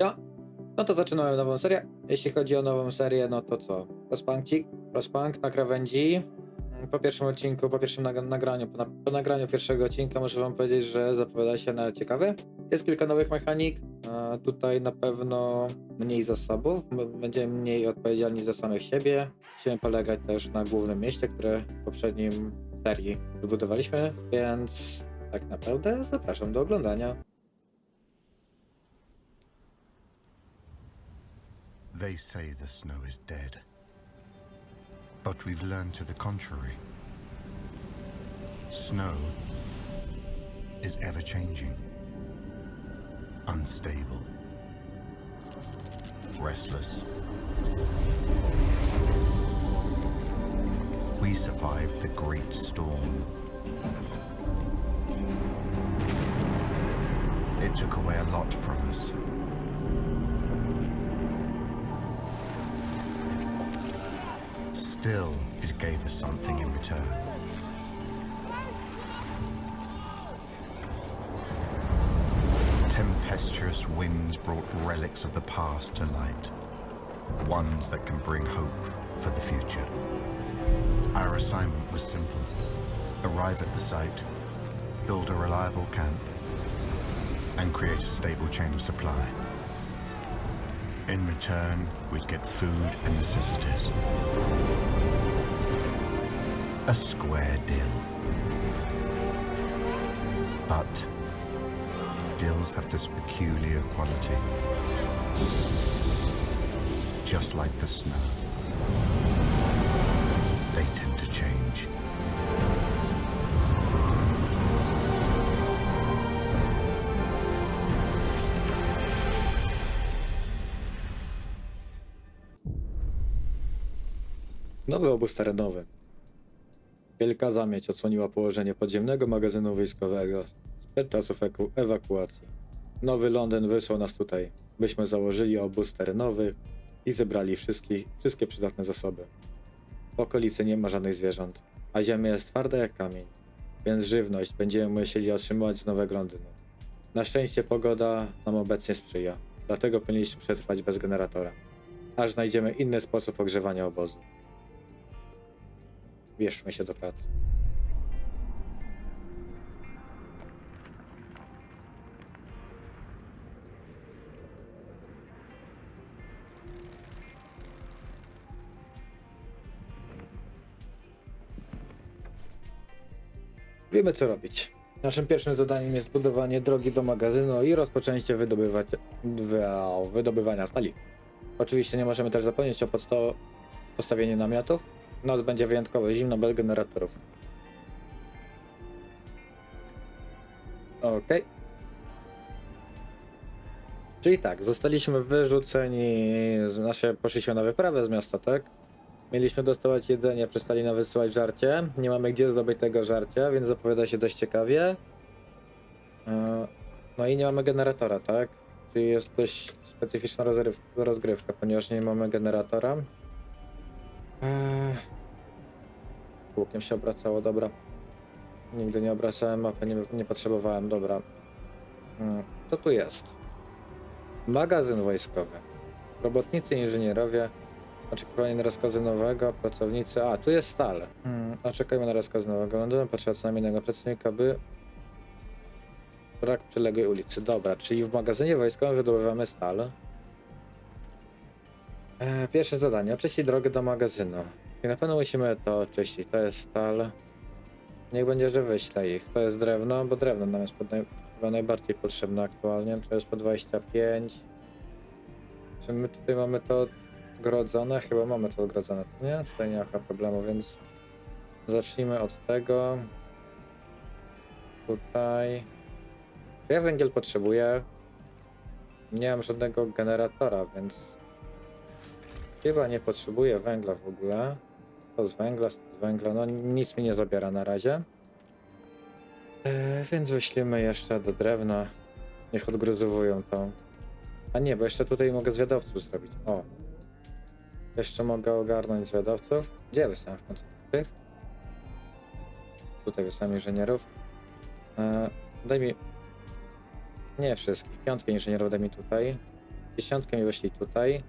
Ja. No to zaczynamy nową serię. Jeśli chodzi o nową serię, no to co? Rozpunkcik, rozpunk na krawędzi. Po pierwszym odcinku, po pierwszym nag- nagraniu, po, na- po nagraniu pierwszego odcinka muszę wam powiedzieć, że zapowiada się na ciekawy. Jest kilka nowych mechanik. E, tutaj na pewno mniej zasobów, będziemy mniej odpowiedzialni za samych siebie. Musimy polegać też na głównym mieście, które w poprzednim serii wybudowaliśmy, więc tak naprawdę zapraszam do oglądania. They say the snow is dead. But we've learned to the contrary. Snow is ever changing, unstable, restless. We survived the great storm. It took away a lot from us. Still, it gave us something in return. Tempestuous winds brought relics of the past to light, ones that can bring hope for the future. Our assignment was simple arrive at the site, build a reliable camp, and create a stable chain of supply. In return, we'd get food and necessities. A square deal. But dills have this peculiar quality. Just like the snow. They tend to change. Nowy obóz terenowy. Wielka zamieć odsłoniła położenie podziemnego magazynu wojskowego sprzed czasów ewakuacji. Nowy Londyn wysłał nas tutaj, byśmy założyli obóz terenowy i zebrali wszystkie, wszystkie przydatne zasoby. W okolicy nie ma żadnych zwierząt, a ziemia jest twarda jak kamień, więc żywność będziemy musieli otrzymywać z Nowego Londynu. Na szczęście pogoda nam obecnie sprzyja, dlatego powinniśmy przetrwać bez generatora, aż znajdziemy inny sposób ogrzewania obozu. Bierzmy się do pracy. Wiemy co robić. Naszym pierwszym zadaniem jest budowanie drogi do magazynu i rozpoczęcie wydobywać, wy- wydobywania stali. Oczywiście nie możemy też zapomnieć o podsta- namiotów. Noc będzie wyjątkowo zimno bez generatorów. Okej. Czyli tak, zostaliśmy wyrzuceni, z nasze, poszliśmy na wyprawę z miasta, tak? Mieliśmy dostawać jedzenie, przestali nam wysyłać żarcie. Nie mamy gdzie zdobyć tego żarcia, więc zapowiada się dość ciekawie. E, No i nie mamy generatora, tak? Czyli jest dość specyficzna rozgrywka, ponieważ nie mamy generatora. Eee, Łukiem się obracało, dobra. Nigdy nie obracałem mapy, nie, nie potrzebowałem, dobra. Mm, Co tu jest? Magazyn wojskowy. Robotnicy, inżynierowie. Oczekiwanie na rozkazy nowego, pracownicy. A, tu jest stal. Hmm, oczekujemy na rozkaz nowego Londynu. Potrzeba co najmniej jednego pracownika, by. Brak przyległej ulicy. Dobra, czyli w magazynie wojskowym wydobywamy stal. E, pierwsze zadanie. Oczyścić drogę do magazynu. I na pewno musimy to oczyścić. To jest stal. Niech będzie, że wyślę ich. To jest drewno, bo drewno nam jest pod naj, chyba najbardziej potrzebne aktualnie. To jest po 25. Czy my tutaj mamy to odgrodzone? Chyba mamy to odgrodzone, to nie? Tutaj nie ma problemu, więc zacznijmy od tego. Tutaj. Ja węgiel potrzebuję? Nie mam żadnego generatora, więc chyba nie potrzebuję węgla w ogóle. To z węgla, z węgla, no nic mi nie zabiera na razie. E, więc wyślimy jeszcze do drewna. Niech odgruzowują to. A nie, bo jeszcze tutaj mogę zwiadowców zrobić. O. Jeszcze mogę ogarnąć zwiadowców. Gdzie wysłałem w końcu tych? Tutaj wysłałem inżynierów. E, daj mi... Nie wszystkich. Piątkę inżynierów daj mi tutaj. Dziesiątkę mi weszli tutaj,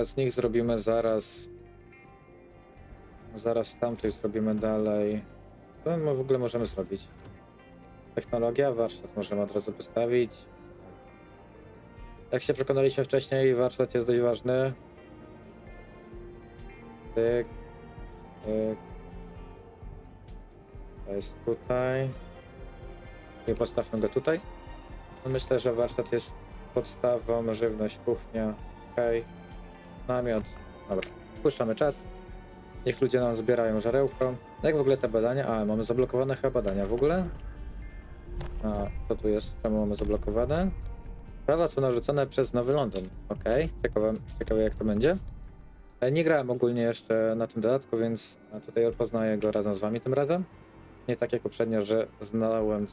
a z nich zrobimy zaraz. Zaraz tamtej zrobimy dalej. Co my w ogóle możemy zrobić? Technologia, warsztat możemy od razu postawić. Jak się przekonaliśmy wcześniej, warsztat jest dość ważny. Tyk. Tyk. To jest tutaj. I postawmy go tutaj. No Myślę, że warsztat jest podstawą, żywność, kuchnia, okej. Namiot. Dobra, puszczamy czas. Niech ludzie nam zbierają żarełko. Jak w ogóle te badania? A, mamy zablokowane chyba badania w ogóle. A, co tu jest? Czemu mamy zablokowane? Prawa są narzucone przez Nowy Londyn. Okej, ciekawe, ciekawe jak to będzie. E, Nie grałem ogólnie jeszcze na tym dodatku, więc tutaj poznaję go razem z wami tym razem. Nie tak jak poprzednio, że znałem,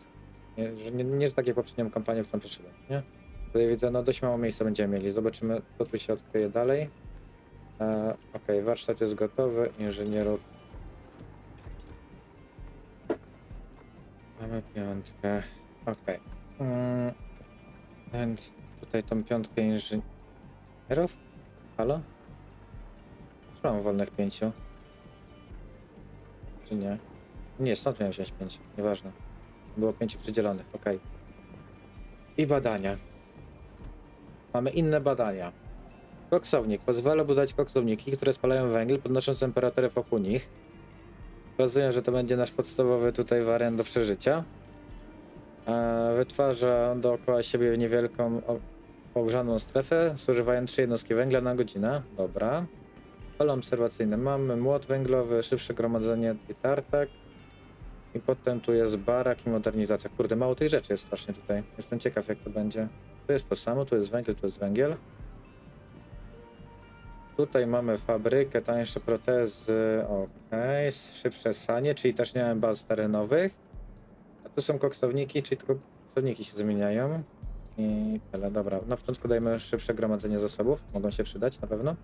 nie, że nie, nie że tak jak poprzednią kampanię, którą przeszedłem, nie? Tutaj widzę, no dość mało miejsca będziemy mieli. Zobaczymy, co tu się odkryje dalej. Okej, warsztat jest gotowy, inżynierów. Mamy piątkę. Okej. Mm, więc tutaj tą piątkę inżynierów. Halo? Już mam wolnych pięciu. Czy nie? Nie, stąd miałem wziąć pięć. Nieważne. Było pięciu przydzielonych, okej. I badania. Mamy inne badania. Koksownik. Pozwala budać koksowniki, które spalają węgiel, podnosząc temperaturę wokół nich. Rozumiem, że to będzie nasz podstawowy tutaj wariant do przeżycia. E, Wytwarza dookoła siebie niewielką ogrzaną strefę, zużywając trzy jednostki węgla na godzinę. Dobra. Pole obserwacyjne mamy, młot węglowy, szybsze gromadzenie i tartak. I potem tu jest barak i modernizacja. Kurde, mało tych rzeczy jest strasznie tutaj. Jestem ciekaw jak to będzie. Tu jest to samo, tu jest węgiel, tu jest węgiel. Tutaj mamy fabrykę, tańsze protezy, ok, szybsze sanie, czyli też nie mamy baz terenowych. A tu są koksowniki, czyli tylko koksowniki się zmieniają. I tyle, dobra. Na początku dajmy szybsze gromadzenie zasobów, mogą się przydać na pewno.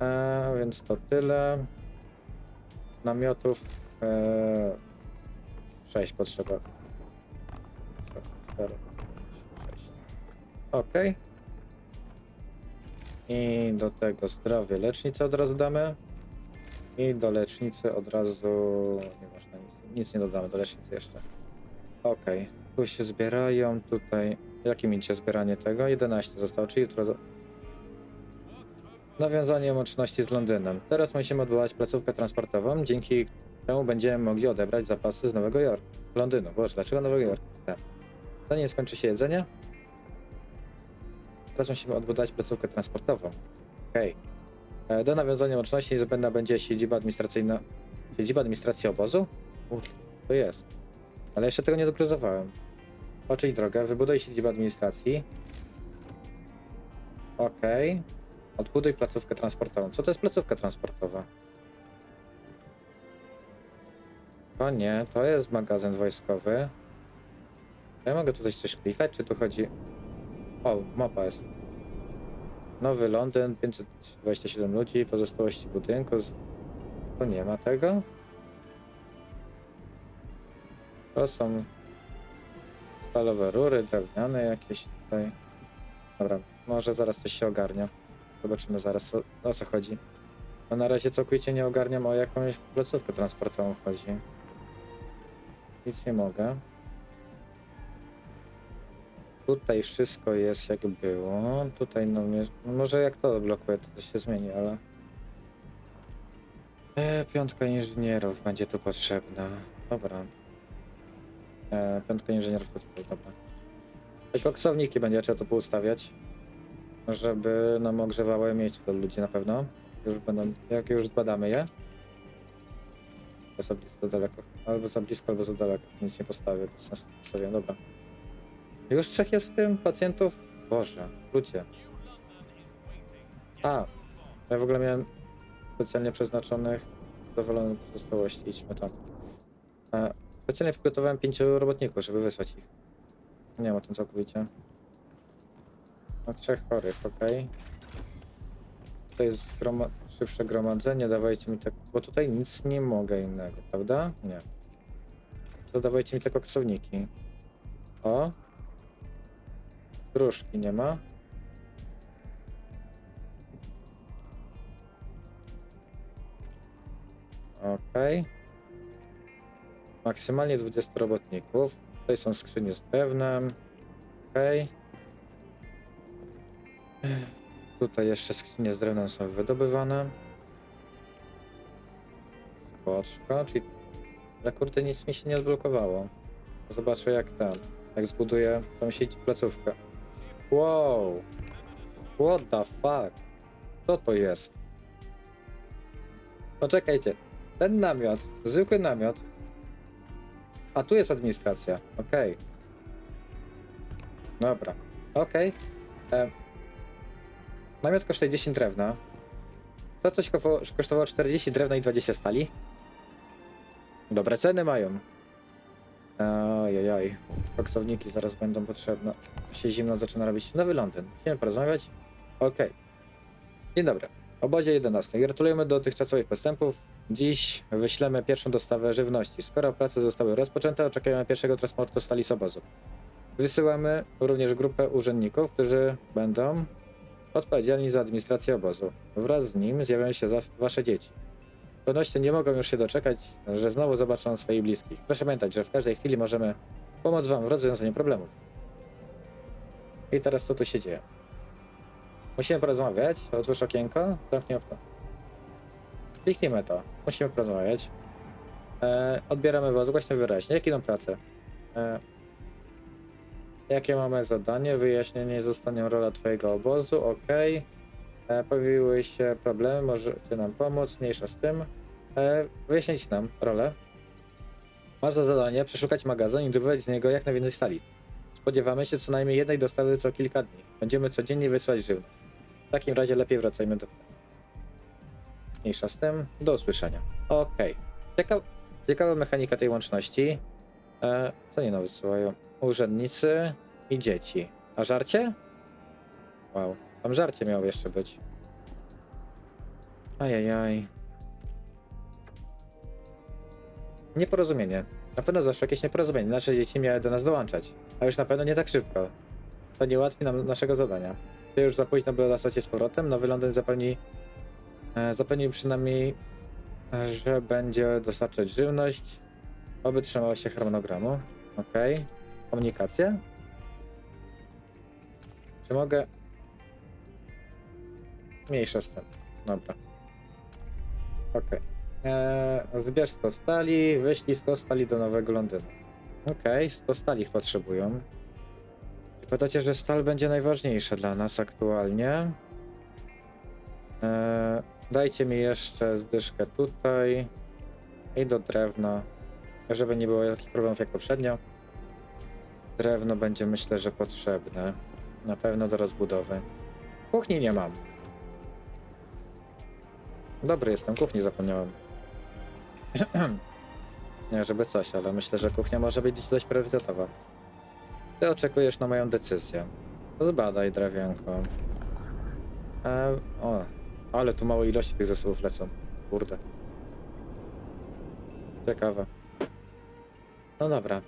E, więc to tyle. Namiotów e, 6 potrzeba. 4, 6. Okej. I do tego zdrowie lecznicę od razu damy. I do lecznicy od razu. Nieważne, nic, nic nie dodamy do lecznicy jeszcze. Okej. Tu się zbierają, tutaj. Jakie micie zbieranie tego? 11 zostało, czyli jutro. za- Nawiązanie łączności z Londynem. Teraz musimy odbywać placówkę transportową, dzięki czemu będziemy mogli odebrać zapasy z Nowego Jorku. Londynu. Boże, dlaczego Nowego Jorku? Tak. Zanim skończy się jedzenie, teraz musimy odbudować placówkę transportową. Okej. E, Do nawiązania łączności niezbędna będzie siedziba administracyjna. Siedziba administracji obozu? To jest. Ale jeszcze tego nie dokluzowałem. Oczyść drogę, wybuduj siedzibę administracji. Okej. Odbuduj placówkę transportową. Co to jest placówka transportowa? To nie, to jest magazyn wojskowy. Ja mogę tutaj coś klikać, czy tu chodzi... O, mapa jest. Nowy Londyn, 527 ludzi, pozostałości budynku. To nie ma tego? To są stalowe rury, drewniane jakieś tutaj. Dobra, może zaraz coś się ogarnia. Zobaczymy zaraz o, o co chodzi. No na razie całkowicie nie ogarniam o jakąś placówkę transportową chodzi. Nic nie mogę. Tutaj wszystko jest jak było. Tutaj no, no może jak to blokuje, to, to się zmieni, ale... E, piątka inżynierów będzie tu potrzebna. Dobra. E, piątka inżynierów to tutaj, dobra. Te koksowniki będzie trzeba tu poustawiać. Żeby nam ogrzewały miejsce do ludzi na pewno. Już będą, jak już zbadamy je. Za blisko, daleko. Albo za blisko, albo za daleko. Nic nie postawię, bez sensu postawiłem, dobra. Już trzech jest w tym pacjentów? Boże, ludzie. A, ja w ogóle miałem specjalnie przeznaczonych zadowolonych pozostałości. Idźmy tam. E, specjalnie przygotowałem pięciu robotników, żeby wysłać ich. Nie wiem o tym całkowicie. No trzech chorych, okej. To jest groma szybsze gromadzenie, dawajcie mi tak, bo tutaj nic nie mogę innego, prawda? Nie. To dawajcie mi te koksowniki. O. Różki nie ma. Ok. Maksymalnie 20 robotników. Tutaj są skrzynie z drewnem. Ok. Tutaj jeszcze skrzynie z drewnem są wydobywane. Spoczko, czyli... Ale kurde, nic mi się nie odblokowało. Zobaczę jak tam, jak zbuduję tą sieć placówkę. Wow! What the fuck? Co to jest? Poczekajcie, ten namiot, zwykły namiot. A tu jest administracja, okej. Dobra, okej. E, Namiot kosztuje 10 drewna. To coś kosztowało 40 drewna i 20 stali. Dobre ceny mają. Ojej, koksowniki zaraz będą potrzebne. Się zimno zaczyna robić. Nowy Londyn. Musimy porozmawiać? Okej. Dzień dobry. Obozie 11. Gratulujemy dotychczasowych postępów. Dziś wyślemy pierwszą dostawę żywności. Skoro prace zostały rozpoczęte, oczekujemy pierwszego transportu stali z obozu. Wysyłamy również grupę urzędników, którzy będą odpowiedzialni za administrację obozu. Wraz z nim zjawią się wasze dzieci. Z pewnością nie mogą już się doczekać, że znowu zobaczą swoich bliskich. Proszę pamiętać, że w każdej chwili możemy pomóc wam w rozwiązaniu problemów. I teraz co tu się dzieje? Musimy porozmawiać. Otwórz okienko, zamknij okno. Kliknijmy to. Musimy porozmawiać. E, odbieramy was głośno wyraźnie. Jakie idą prace? E, jakie mamy zadanie? Wyjaśnienie zostanie rola twojego obozu. Ok. E, pojawiły się problemy, możecie nam pomóc. Mniejsza z tym. E, wyjaśnić nam rolę. Masz za zadanie przeszukać magazyn i wydobywać z niego jak najwięcej stali. Spodziewamy się co najmniej jednej dostawy co kilka dni. Będziemy codziennie wysłać żywność. W takim razie lepiej wracajmy do pracy. Mniejsza z tym. Do usłyszenia. Okej. Ciekaw, ciekawa mechanika tej łączności. E, co nie wysyłają? Urzędnicy i dzieci. A żarcie? Wow. Tam żarcie miało jeszcze być. Ajajaj. Nieporozumienie. Na pewno zawsze jakieś nieporozumienie. Nasze dzieci miały do nas dołączać. A już na pewno nie tak szybko. To nie ułatwi nam naszego zadania. Gdy już za późno by wracać z powrotem, Nowy Londyn zapewni, e, zapewnił przynajmniej, że będzie dostarczać żywność, oby trzymała się harmonogramu. Okej. Komunikacja? Czy mogę... Mniejsza z tym. Dobra. Okej. Eee, zbierz 100 stali, wyślij 100 stali do Nowego Londynu. Okej, 100 stali potrzebują. Pytacie, że stal będzie najważniejsza dla nas aktualnie. Eee, dajcie mi jeszcze zdyszkę tutaj i do drewna, żeby nie było takich problemów jak poprzednio. Drewno będzie myślę, że potrzebne. Na pewno do rozbudowy. Kuchni nie mam. Dobry jestem, kuchni zapomniałem. nie, żeby coś, ale myślę, że kuchnia może być dość priorytetowa. Ty oczekujesz na moją decyzję. Zbadaj drewienko. E, o, ale tu małe ilości tych zasobów lecą. Kurde. Ciekawe. No dobra.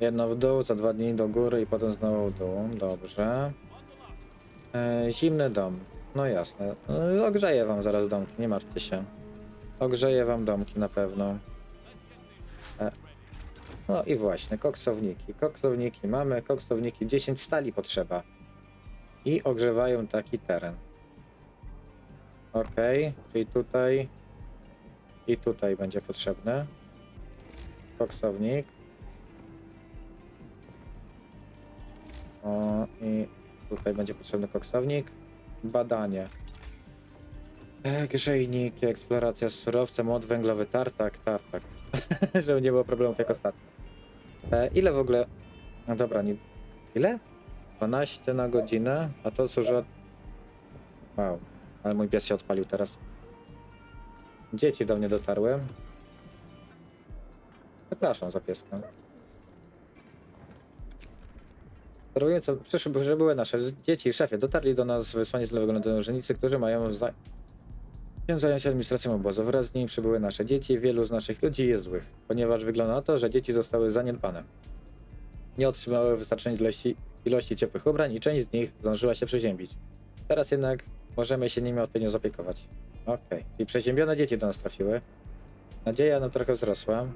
Jedno w dół, za dwa dni do góry i potem znowu w dół. Dobrze. E, zimny dom. No jasne. Ogrzeję wam zaraz domki, nie martwcie się. Ogrzeję wam domki na pewno. E, no i właśnie, koksowniki. Koksowniki mamy, koksowniki 10 stali potrzeba. I ogrzewają taki teren. Ok, czyli tutaj i tutaj będzie potrzebny. Koksownik. O, i tutaj będzie potrzebny koksownik. Badanie. E, Grzejniki, eksploracja z surowcem, młot węglowy, tartak, tartak. Żeby nie było problemów jak ostatnio. E, ile w ogóle... No dobra, nie... Ile? 12 na godzinę, a to służy... Wow, ale mój pies się odpalił teraz. Dzieci do mnie dotarły. Przepraszam za pieska. Co przyszły, że były nasze dzieci, szefie, dotarli do nas wysłani z Nowego urzędnicy, którzy mają za... się zająć administracją obozu. Wraz z nimi przybyły nasze dzieci, wielu z naszych ludzi jest złych, ponieważ wygląda na to, że dzieci zostały zaniedbane. Nie otrzymały wystarczającej ilości, ilości ciepłych ubrań i część z nich zdążyła się przeziębić. Teraz jednak możemy się nimi odpowiednio zapiekować. Okej, czyli przeziębione dzieci do nas trafiły. Nadzieja nam trochę wzrosła.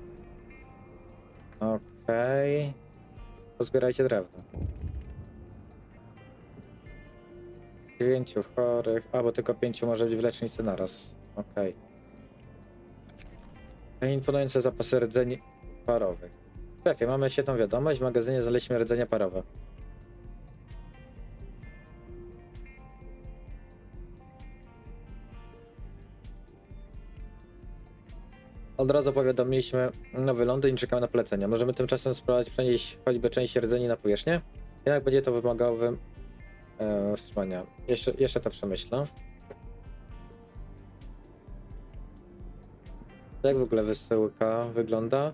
Okej. Pozbierajcie drewno. Dziewięciu chorych, albo tylko pięciu może być w lecznicy naraz. Okej. Imponujące zapasy rdzeni parowych. Szefie, mamy świetną wiadomość. W magazynie znaleźliśmy rdzenie parowe. Od razu powiadomiliśmy Nowy Londyn i czekamy na polecenia. Możemy tymczasem spróbować przenieść choćby część rdzeni na powierzchnię. Jednak będzie to wymagało wy... e, wstrzymania. Jeszcze, jeszcze to przemyślę. Jak w ogóle wysyłka wygląda?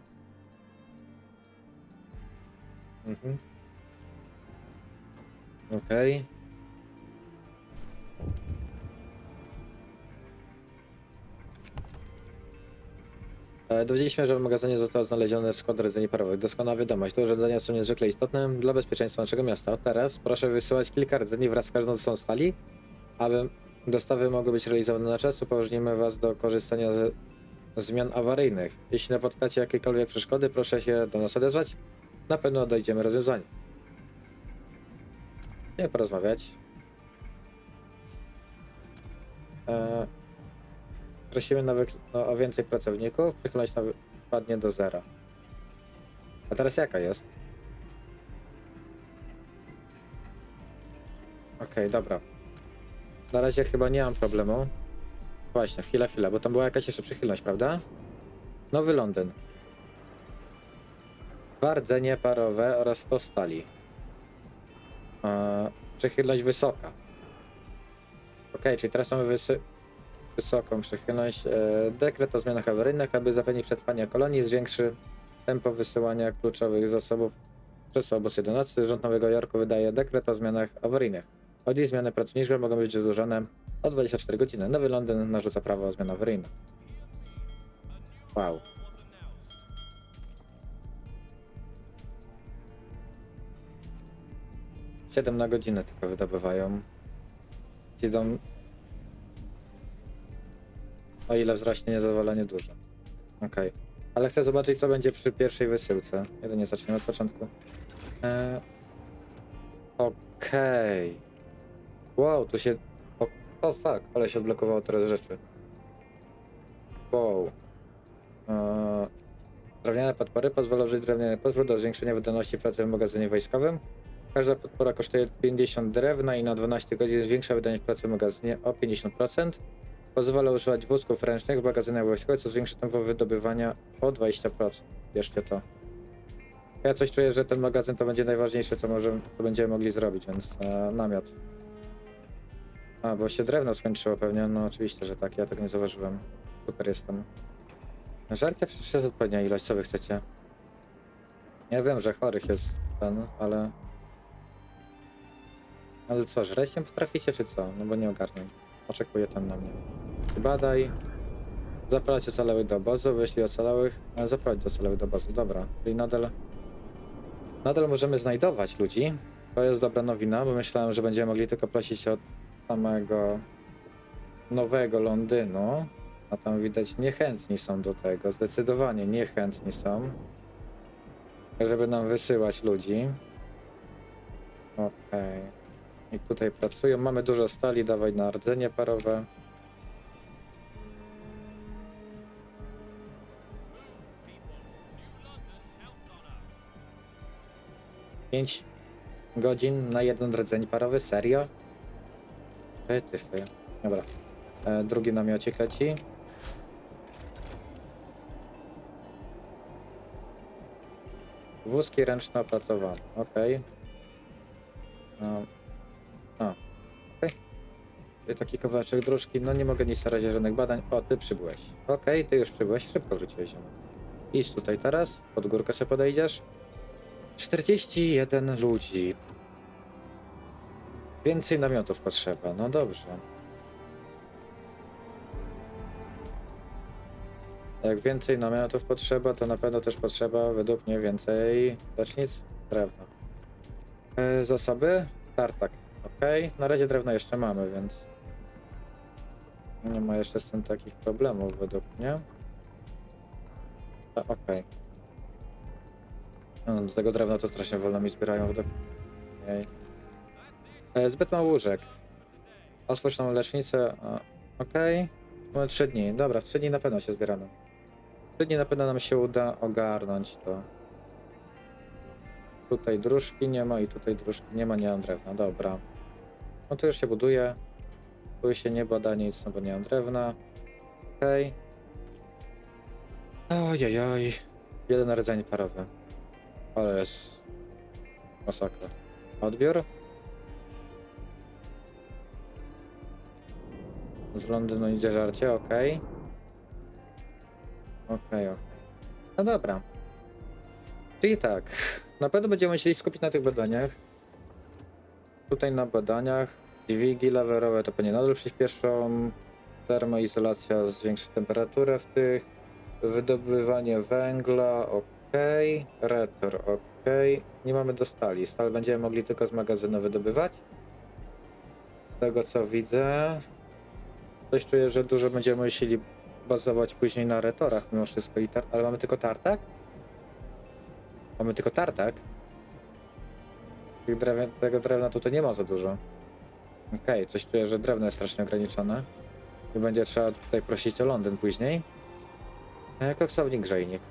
Mhm. Okej. E, Dowiedzieliśmy się, że w magazynie został znaleziony skład rdzeni parowych. Doskonała wiadomość. Te urządzenia są niezwykle istotne dla bezpieczeństwa naszego miasta. Teraz proszę wysyłać kilka rdzeni wraz z każdą z stali, aby dostawy mogły być realizowane na czas. Upoważnimy Was do korzystania z zmian awaryjnych. Jeśli napotkacie jakiekolwiek przeszkody, proszę się do nas odezwać. Na pewno odejdziemy rozwiązanie. Nie porozmawiać. Eee, prosimy na wykl- no, o więcej pracowników. Przychylność na wy- wpadnie do zera. A teraz jaka jest? Okej, dobra. Na razie chyba nie mam problemu. Właśnie, chwila, chwila, bo tam była jakaś jeszcze przychylność, prawda? Nowy Londyn. Dwa rdzenie parowe oraz 100 stali. Eee, przychylność wysoka. Ok, czyli teraz mamy wysy wysoką przychylność. Eee, dekret o zmianach awaryjnych, aby zapewnić przetrwanie kolonii, zwiększy tempo wysyłania kluczowych zasobów przez obóz 11. Rząd Nowego Jorku wydaje dekret o zmianach awaryjnych. Od ich zmiany pracownicze mogą być wydłużone o 24 godziny. Nowy Londyn narzuca prawo o zmianach awaryjnych. Wow. Siedem na godzinę tylko wydobywają. Idą. O ile wzrośnie niezadowolenie dużo. Okej. Ale chcę zobaczyć, co będzie przy pierwszej wysyłce. Jedynie zaczniemy od początku. Eee... Okej. Wow, tu się. O, o fuck, ale się odblokowało teraz rzeczy. Wow. Eee, drewniane podpory pozwolą użyć drewniany potwór do zwiększenia wydajności pracy w magazynie wojskowym. Każda podpora kosztuje 50 drewna i na 12 godzin zwiększa wydajność pracy w magazynie o 50%. Pozwala używać wózków ręcznych w magazynach wojskowych, co zwiększa tempo wydobywania o 20%. Bierzcie to. Ja coś czuję, że ten magazyn to będzie najważniejsze, co możemy, to będziemy mogli zrobić, więc e, namiot. A, bo się drewno skończyło pewnie. No oczywiście, że tak. Ja tego nie zauważyłem. Super jestem. Żarcia przecież jest odpowiednia ilość. Co wy chcecie? Ja wiem, że chorych jest ten, ale... Ale co, żreć nie potraficie, czy co? No bo nie ogarniam. Oczekuje ten na mnie. Badaj. Zaprowadź ocalałych do obozu, wyślij ocalałych. E, Zaprowadź ocalałych do obozu, dobra. Czyli nadal... Nadal możemy znajdować ludzi. To jest dobra nowina, bo myślałem, że będziemy mogli tylko prosić od samego nowego Londynu. A tam widać niechętni są do tego. Zdecydowanie niechętni są. Żeby nam wysyłać ludzi. Okej. I tutaj pracują. Mamy dużo stali, dawaj na rdzenie parowe. Pięć godzin na jeden rdzeń parowy? Serio? Ty, ty, ty. Dobra. E, drugi namiocik leci. Wózki ręczne opracowane. Okej. No. Okej. Okay. Taki kawałeczek dróżki. No nie mogę nic na razie żadnych badań. O, ty przybyłeś. Okej, ty już przybyłeś. Szybko wróciłeś. Idź tutaj teraz. Pod górkę sobie podejdziesz. 41 ludzi. Więcej namiotów potrzeba. No dobrze. Jak więcej namiotów potrzeba, to na pewno też potrzeba według mnie więcej lecznic drewna. E, zasoby? Tartak. Ok. Na razie drewno jeszcze mamy, więc Nie ma jeszcze z tym takich problemów według mnie. Okej. No, do tego drewna to strasznie wolno mi zbierają Ej. E, Zbyt mało łóżek. Otwórz tą lecznicę. Okej. Mamy 3 dni. Dobra, w 3 dni na pewno się zbieramy. W 3 dni na pewno nam się uda ogarnąć to. Tutaj dróżki nie ma i tutaj dróżki nie ma, nie mam drewna. Dobra. No to już się buduje. Tu się nie bada nic, no bo nie mam drewna. Okej. Ojojoj. Jeden rdzeń parowy. Ale jest... Masakra. Odbiór? Z Londynu idzie żarcie, okej. Okej, okej. No dobra. Czyli tak, na pewno będziemy musieli skupić na tych badaniach. Tutaj na badaniach. Dźwigi lawerowe to pewnie nadal przyspieszą. Termoizolacja zwiększy temperaturę w tych. Wydobywanie węgla, ok. Retor, ok. Nie mamy do stali. Stal będziemy mogli tylko z magazynu wydobywać. Z tego co widzę, coś czuję, że dużo będziemy musieli bazować później na retorach mimo wszystko. I ale mamy tylko tartak? Mamy tylko tartak? Tego drewna tutaj nie ma za dużo. Okej, coś czuję, że drewno jest strasznie ograniczone. I będzie trzeba tutaj prosić o Londyn później. E, Koksownik, grzejnik.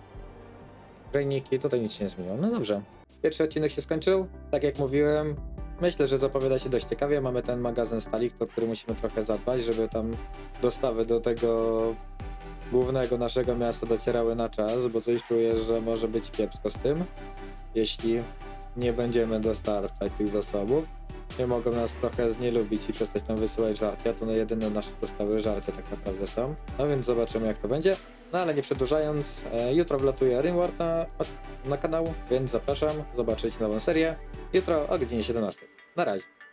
Grzejniki, tutaj nic się nie zmieniło. No dobrze. Pierwszy odcinek się skończył. Tak jak mówiłem, myślę, że zapowiada się dość ciekawie. Mamy ten magazyn stali, o który musimy trochę zadbać, żeby tam dostawy do tego głównego naszego miasta docierały na czas, bo coś czuję, że może być kiepsko z tym, jeśli nie będziemy dostarczać tych zasobów. Nie mogą nas trochę znielubić i przestać nam wysyłać żarcia, to na jedyne nasze dostawy żarcia tak naprawdę są. No więc zobaczymy jak to będzie. No ale nie przedłużając, e, jutro wlatuje Rimworld na, na kanał, więc zapraszam zobaczyć nową serię jutro o godzinie 17. Na razie.